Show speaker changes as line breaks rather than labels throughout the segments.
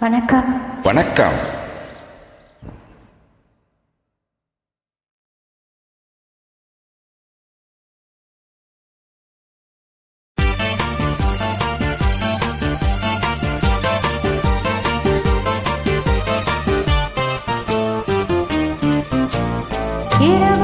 வணக்கம்.
வணக்கம்.
இரவுக்கும்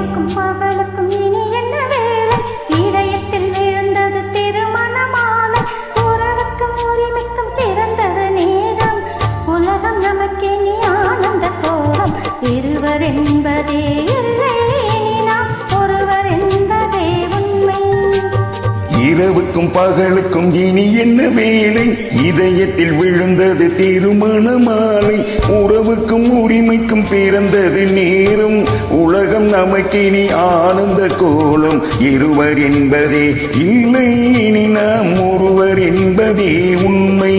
ஒருவர் என்பதே
இரவுக்கும் பகலுக்கும் இனி என்ன வேலை? இதயத்தில் விழுந்தது திருமண மாலை உறவுக்கும் உரிமைக்கும் பிறந்தது நேரம். உலகம் நமக்கினி ஆனந்த கோலம். இருவர் என்பதே இல்லை இனி நாம் ஒருவர் என்பதே உண்மை.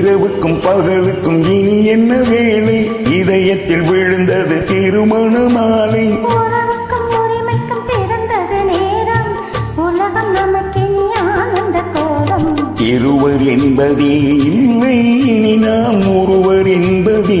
இரவுக்கும் பகலுக்கும் இனி என்ன வேலை? இதயத்தில் விழுந்தது திருமண மாலை இருவர் என்பதே இல்லை இனி நாம் ஒருவர் என்பதே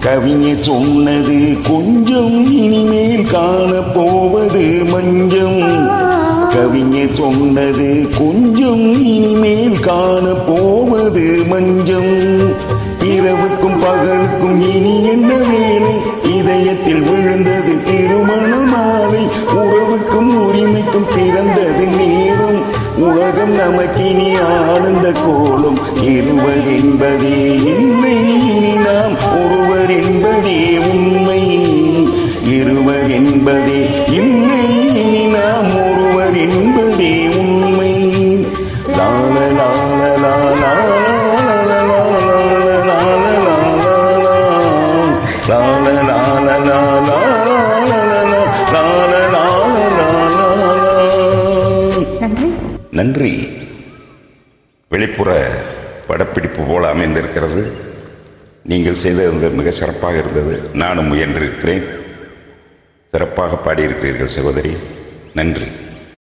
கவிஞர் சொன்னது கொஞ்சம் இனிமேல் காணப்போவது மஞ்சம். கவிஞர் சொன்னது கொஞ்சம் இனிமேல் காணப்போவது மஞ்சம். இரவுக்கும் பகலுக்கும் இனி என்ன வேலை? இதயத்தில் நமக்கினி ஆனந்த கோலம் இருவர் என்பதே இல்லை இனி நாம் ஒருவர் என்பதே உண்மை இருவர் என்பதே இல்லை இனி நாம் ஒருவர் என்பதே உண்மை லால லால லால
நன்றி
நன்றி வெளிப்புற படப்பிடிப்பு போல அமைந்திருக்கிறது. நீங்கள் செய்தது மிக சிறப்பாக இருந்தது. நானும் முயன்றிருக்கிறேன். சிறப்பாக பாடியிருக்கிறீர்கள் சகோதரி. நன்றி.